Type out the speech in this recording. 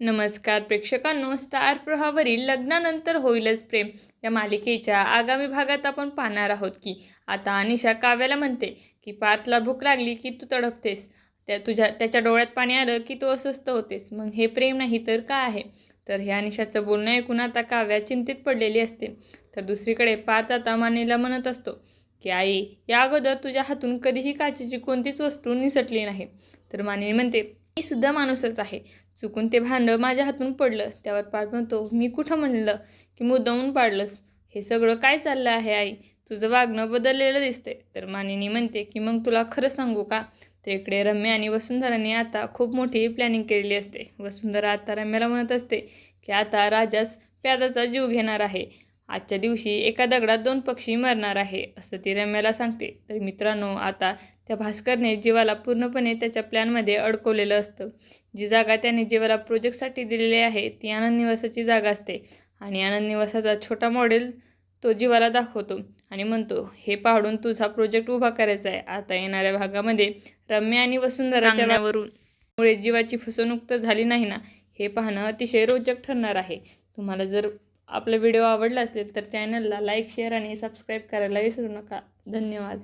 नमस्कार प्रेक्षकांनो स्टार प्रहावरील लग्नानंतर होईलच प्रेम. या मालिकेच्या आगामी भागात आपण पाहणार आहोत की आता अनिशा काव्याला म्हणते की पार्थला भूक लागली की तू तडपतेस. त्या तुझ्या त्याच्या डोळ्यात पाणी आलं की तू अस्वस्थ होतेस. मग हे प्रेम नाही तर काय आहे? तर हे अनिशाचं बोलणं ऐकून आता काव्या चिंतित पडलेली असते. तर दुसरीकडे पार्थ आता मानेला म्हणत असतो की आई या अगोदर तुझ्या हातून कधीही काचेची कोणतीच वस्तू निसटली नाही. तर माने म्हणते मी सुद्धा माणूसच आहे. चुकून ते भांडं माझ्या हातून पडलं. त्यावर पाठ म्हणतो मी कुठं म्हणलं की मुद्दाहून पाडलंस? हे सगळं काय चाललं आहे आई? तुझं वागणं बदललेलं दिसते तर मानिनी म्हणते की मग तुला खरं सांगू का? तर इकडे रम्या आणि वसुंधराने आता खूप मोठी प्लॅनिंग केलेली असते. वसुंधरा आता रम्याला म्हणत असते की आता राजाच प्यादाचा जीव घेणार आहे. आजच्या दिवशी एका दगडात दोन पक्षी मरणार आहे असं ती रम्याला सांगते. तर मित्रांनो आता त्या भास्करने जीवाला पूर्णपणे त्याच्या प्लॅनमध्ये अडकवलेलं असतं. जी जागा त्याने जीवाला प्रोजेक्टसाठी दिलेली आहे ती आनंद निवासाची जागा असते. आणि आनंद निवासाचा छोटा मॉडेल तो जीवाला दाखवतो आणि म्हणतो हे पाडून तुझा प्रोजेक्ट उभा करायचा आहे. आता येणाऱ्या भागामध्ये रम्या आणि वसुंधराच्या मुळे जीवाची फसवणूक तर झाली नाही ना? हे पाहणं अतिशय रोचक ठरणार आहे. तुम्हाला जर आपला व्हिडिओ आवडला असेल तर चॅनलला लाईक शेअर आणि सबस्क्राईब करायला विसरू नका. धन्यवाद.